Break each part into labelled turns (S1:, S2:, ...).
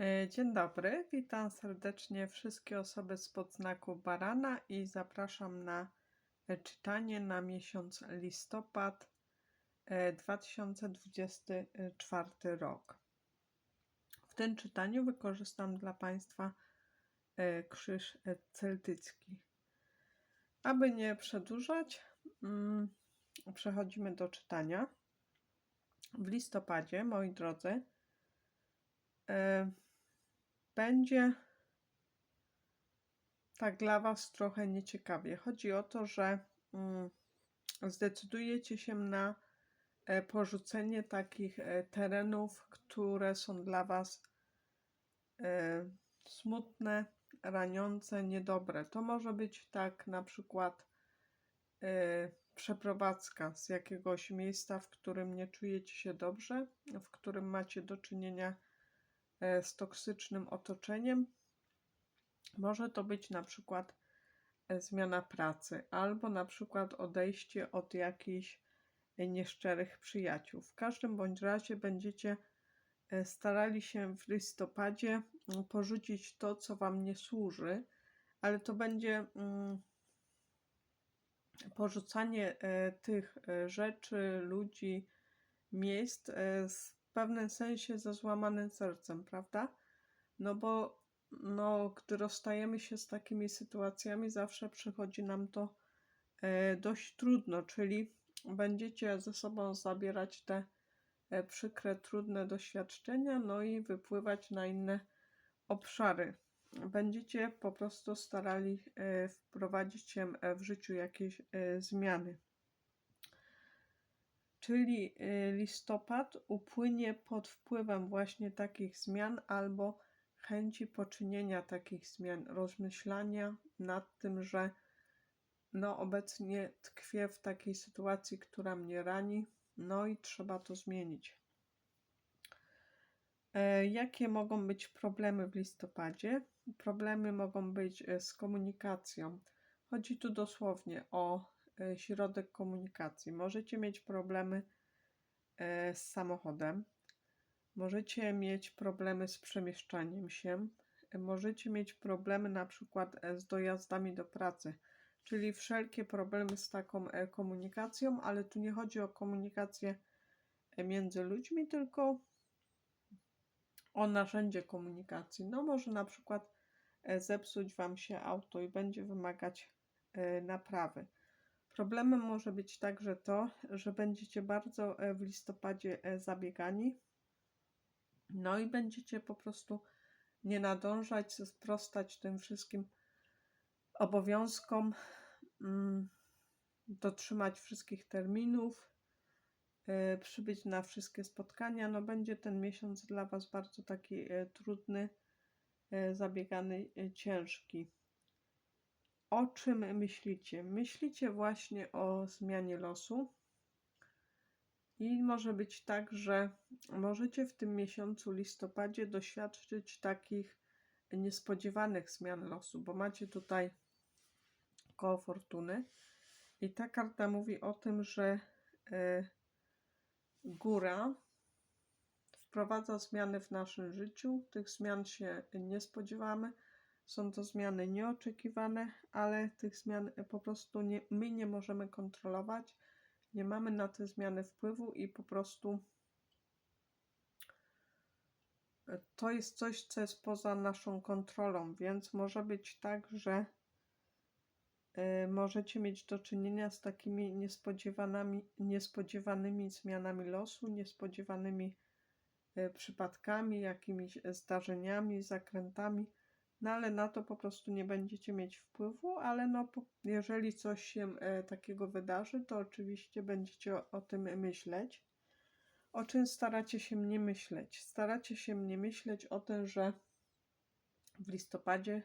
S1: E, Dzień dobry, witam serdecznie wszystkie osoby spod znaku barana i zapraszam na e, czytanie na miesiąc listopad e, 2024 rok. W tym czytaniu wykorzystam dla Państwa e, krzyż e, celtycki. Aby nie przedłużać, mm, przechodzimy do czytania. W listopadzie, moi drodzy, e, będzie tak dla Was trochę nieciekawie. Chodzi o to, że mm, zdecydujecie się na e, porzucenie takich e, terenów, które są dla Was e, smutne, raniące, niedobre. To może być tak na przykład przeprowadzka z jakiegoś miejsca, w którym nie czujecie się dobrze, w którym macie do czynienia z toksycznym otoczeniem. Może to być na przykład e, zmiana pracy, albo na przykład odejście od jakichś e, nieszczerych przyjaciół. W każdym bądź razie będziecie e, starali się w listopadzie mm, porzucić to, co Wam nie służy, ale to będzie mm, porzucanie e, tych e, rzeczy, ludzi, miejsc e, z- pewnym sensie ze złamanym sercem, prawda? No bo no, gdy rozstajemy się z takimi sytuacjami, zawsze przychodzi nam to e, dość trudno, czyli będziecie ze sobą zabierać te e, przykre, trudne doświadczenia, no i wypływać na inne obszary. Będziecie po prostu starali e, wprowadzić się w życiu jakieś e, zmiany. Czyli e, listopad upłynie pod wpływem właśnie takich zmian albo chęci poczynienia takich zmian, rozmyślania nad tym, że no obecnie tkwię w takiej sytuacji, która mnie rani, no i trzeba to zmienić. E, Jakie mogą być problemy w listopadzie? Problemy mogą być e, z komunikacją. Chodzi tu dosłownie o środek komunikacji. Możecie mieć problemy e, z samochodem, możecie mieć problemy z przemieszczaniem się, e, możecie mieć problemy na przykład e, z dojazdami do pracy, czyli wszelkie problemy z taką e, komunikacją, ale tu nie chodzi o komunikację e, między ludźmi, tylko o narzędzie komunikacji. No może na przykład e, zepsuć Wam się auto i będzie wymagać e, naprawy. Problemem może być także to, że będziecie bardzo e, w listopadzie e, zabiegani, no i będziecie po prostu nie nadążać, sprostać tym wszystkim obowiązkom, mm, dotrzymać wszystkich terminów, e, przybyć na wszystkie spotkania. No będzie ten miesiąc dla Was bardzo taki trudny, zabiegany, ciężki. O czym myślicie? Myślicie właśnie o zmianie losu. I może być tak, że możecie w tym miesiącu listopadzie doświadczyć takich niespodziewanych zmian losu, bo macie tutaj koło fortuny. I ta karta mówi o tym, że e, góra wprowadza zmiany w naszym życiu. Tych zmian się nie spodziewamy. Są to zmiany nieoczekiwane, ale tych zmian po prostu nie, my nie możemy kontrolować. Nie mamy na te zmiany wpływu i po prostu e, to jest coś, co jest poza naszą kontrolą, więc może być tak, że e, możecie mieć do czynienia z takimi niespodziewanymi, niespodziewanymi zmianami losu, niespodziewanymi e, przypadkami, jakimiś zdarzeniami, zakrętami, no ale na to po prostu nie będziecie mieć wpływu, ale no jeżeli coś się e, takiego wydarzy, to oczywiście będziecie o, o tym myśleć. O czym staracie się nie myśleć? Staracie się nie myśleć o tym, że w listopadzie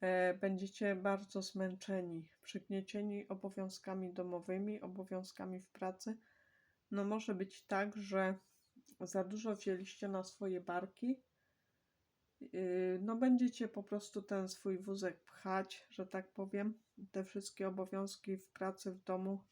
S1: e, będziecie bardzo zmęczeni, przygniecieni obowiązkami domowymi, obowiązkami w pracy. No może być tak, że za dużo wzięliście na swoje barki. Yy, No będziecie po prostu ten swój wózek pchać, że tak powiem, te wszystkie obowiązki w pracy, w domu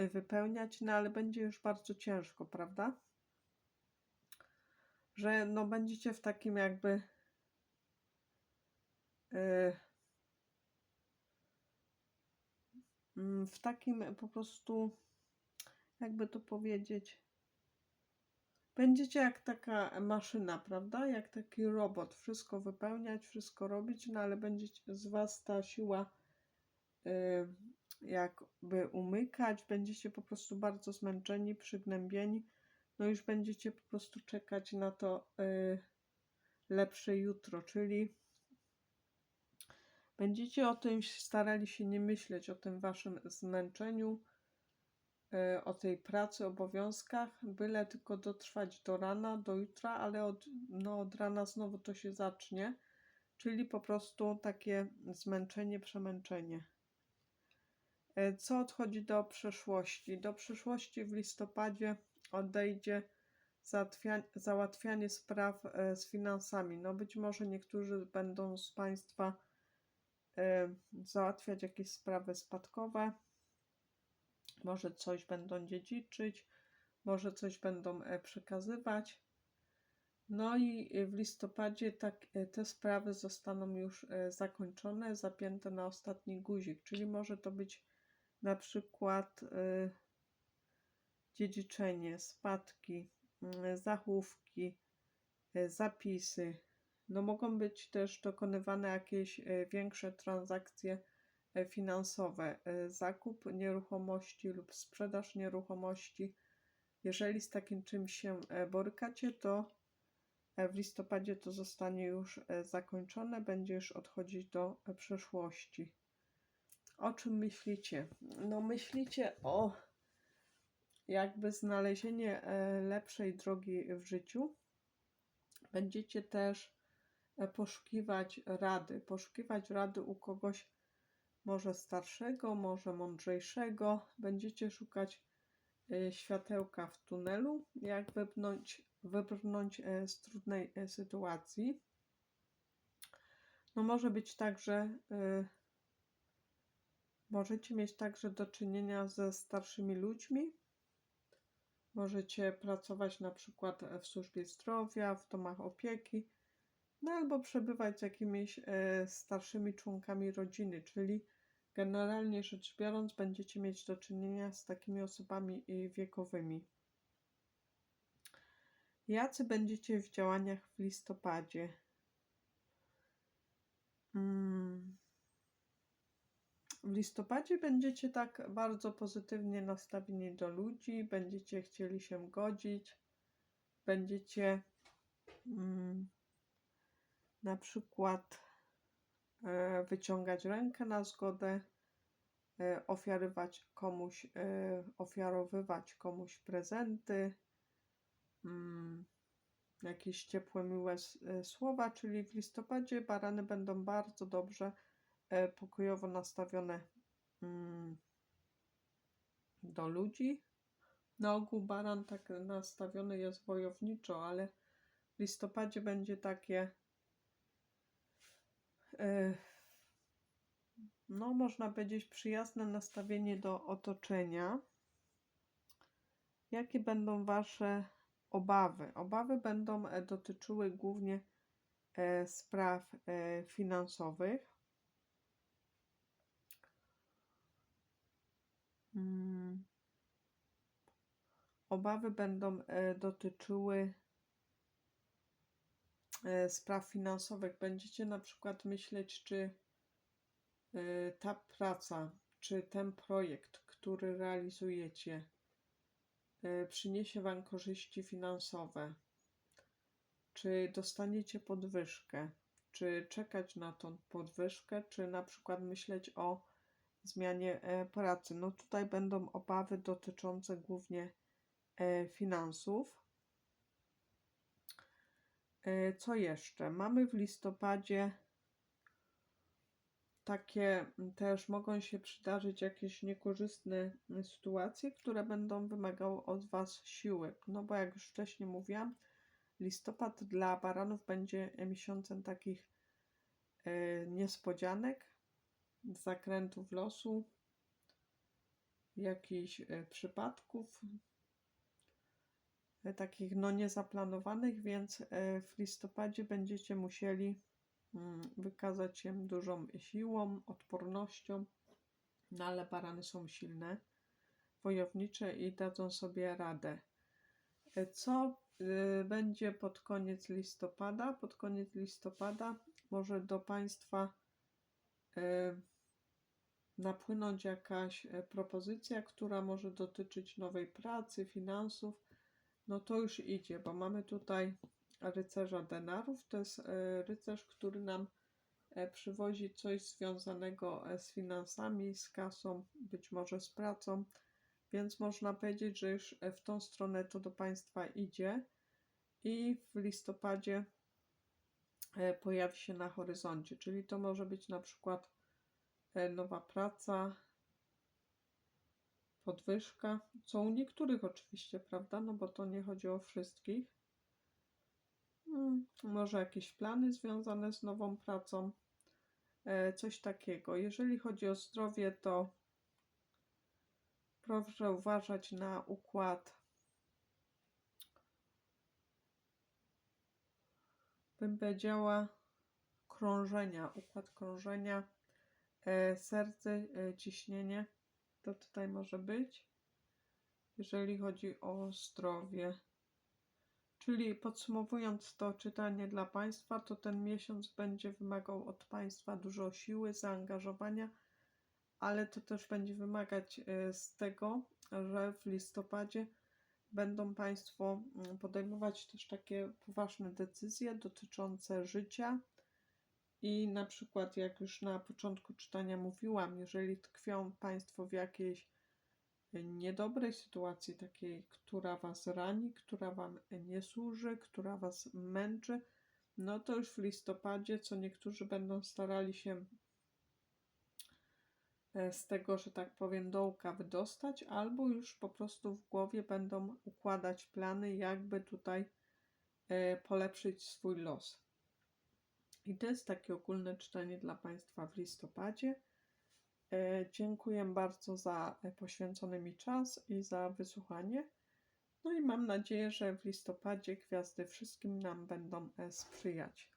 S1: y, wypełniać, no ale będzie już bardzo ciężko, prawda? że no będziecie w takim jakby e, mm, w takim po prostu jakby to powiedzieć będziecie jak taka maszyna, prawda? Jak taki robot, wszystko wypełniać, wszystko robić, no ale będzie z was ta siła y, jakby umykać, będziecie po prostu bardzo zmęczeni, przygnębieni, no już będziecie po prostu czekać na to y, lepsze jutro, czyli będziecie o tym starali się nie myśleć, o tym waszym zmęczeniu, o tej pracy, obowiązkach, byle tylko dotrwać do rana, do jutra, ale od, no, od rana znowu to się zacznie, czyli po prostu takie zmęczenie, przemęczenie. E, Co odchodzi do przeszłości? Do przyszłości w listopadzie odejdzie załatwia- załatwianie spraw e, z finansami. No być może niektórzy będą z Państwa e, załatwiać jakieś sprawy spadkowe, może coś będą dziedziczyć, może coś będą e, przekazywać. No i w listopadzie tak, e, te sprawy zostaną już e, zakończone, zapięte na ostatni guzik, czyli może to być na przykład dziedziczenie, spadki, zachówki, zapisy. No mogą być też dokonywane jakieś większe transakcje finansowe, y, zakup nieruchomości lub sprzedaż nieruchomości. Jeżeli z takim czymś się e, borykacie, to e, w listopadzie to zostanie już e, zakończone, będzie już odchodzić do e, przeszłości. O czym myślicie? No, myślicie o jakby znalezienie e, lepszej drogi w życiu. Będziecie też e, poszukiwać rady, poszukiwać rady u kogoś może starszego, może mądrzejszego. Będziecie szukać e, światełka w tunelu, jak wybrnąć, wybrnąć e, z trudnej e, sytuacji. No może być tak, że Możecie mieć także do czynienia ze starszymi ludźmi. Możecie pracować na przykład w służbie zdrowia, w domach opieki, no albo przebywać z jakimiś starszymi członkami rodziny, czyli generalnie rzecz biorąc, będziecie mieć do czynienia z takimi osobami e, wiekowymi. Jacy będziecie w działaniach w listopadzie? Mm. W listopadzie będziecie tak bardzo pozytywnie nastawieni do ludzi, będziecie chcieli się godzić, będziecie mm, na przykład wyciągać rękę na zgodę, e, ofiarować komuś, e, ofiarowywać komuś prezenty, mm, jakieś ciepłe, miłe e, słowa, czyli w listopadzie barany będą bardzo dobrze e, pokojowo nastawione mm, do ludzi. Na ogół baran tak nastawiony jest wojowniczo, ale w listopadzie będzie takie e, no można powiedzieć przyjazne nastawienie do otoczenia. Jakie będą Wasze obawy? Obawy będą e, dotyczyły głównie e, spraw e, finansowych. Mm. Obawy będą dotyczyły spraw finansowych. Będziecie na przykład myśleć, czy e, ta praca, czy ten projekt, który realizujecie, e, przyniesie Wam korzyści finansowe. Czy dostaniecie podwyżkę? Czy czekać na tą podwyżkę, czy na przykład myśleć o zmianie e, pracy? No tutaj będą obawy dotyczące głównie e, finansów. E, Co jeszcze? Mamy w listopadzie takie też mogą się przydarzyć jakieś niekorzystne sytuacje, które będą wymagały od Was siły. No bo jak już wcześniej mówiłam, listopad dla baranów będzie miesiącem takich e, niespodzianek, zakrętów losu, jakichś e, przypadków. E, takich no niezaplanowanych, więc e, w listopadzie będziecie musieli mm, wykazać się dużą siłą, odpornością, no ale barany są silne, wojownicze i dadzą sobie radę. E, Co będzie pod koniec listopada? Pod koniec listopada może do Państwa napłynąć jakaś propozycja, która może dotyczyć nowej pracy, finansów. No to już idzie, bo mamy tutaj rycerza denarów. To jest e, rycerz, który nam e, przywozi coś związanego e, z finansami, z kasą, być może z pracą. Więc można powiedzieć, że już w tą stronę to do Państwa idzie i w listopadzie pojawi się na horyzoncie, czyli to może być na przykład nowa praca, podwyżka, co u niektórych oczywiście, prawda? No bo to nie chodzi o wszystkich. Mm, Może jakieś plany związane z nową pracą, e, coś takiego. Jeżeli chodzi o zdrowie, to proszę uważać na układ bym powiedziała krążenia, układ krążenia, e, serce, e, ciśnienie, to tutaj może być, jeżeli chodzi o zdrowie. Czyli podsumowując to czytanie dla Państwa, to ten miesiąc będzie wymagał od Państwa dużo siły, zaangażowania, ale to też będzie wymagać e, z tego, że w listopadzie będą Państwo mm, podejmować też takie poważne decyzje dotyczące życia. I na przykład, jak już na początku czytania mówiłam, jeżeli tkwią Państwo w jakiejś niedobrej sytuacji, takiej, która Was rani, która Wam nie służy, która Was męczy, no to już w listopadzie, co niektórzy będą starali się e, z tego, że tak powiem, dołka wydostać, albo już po prostu w głowie będą układać plany, jakby tutaj e, polepszyć swój los. I to jest takie ogólne czytanie dla Państwa w listopadzie. E, Dziękuję bardzo za e, poświęcony mi czas i za wysłuchanie. No i mam nadzieję, że w listopadzie gwiazdy wszystkim nam będą e, sprzyjać.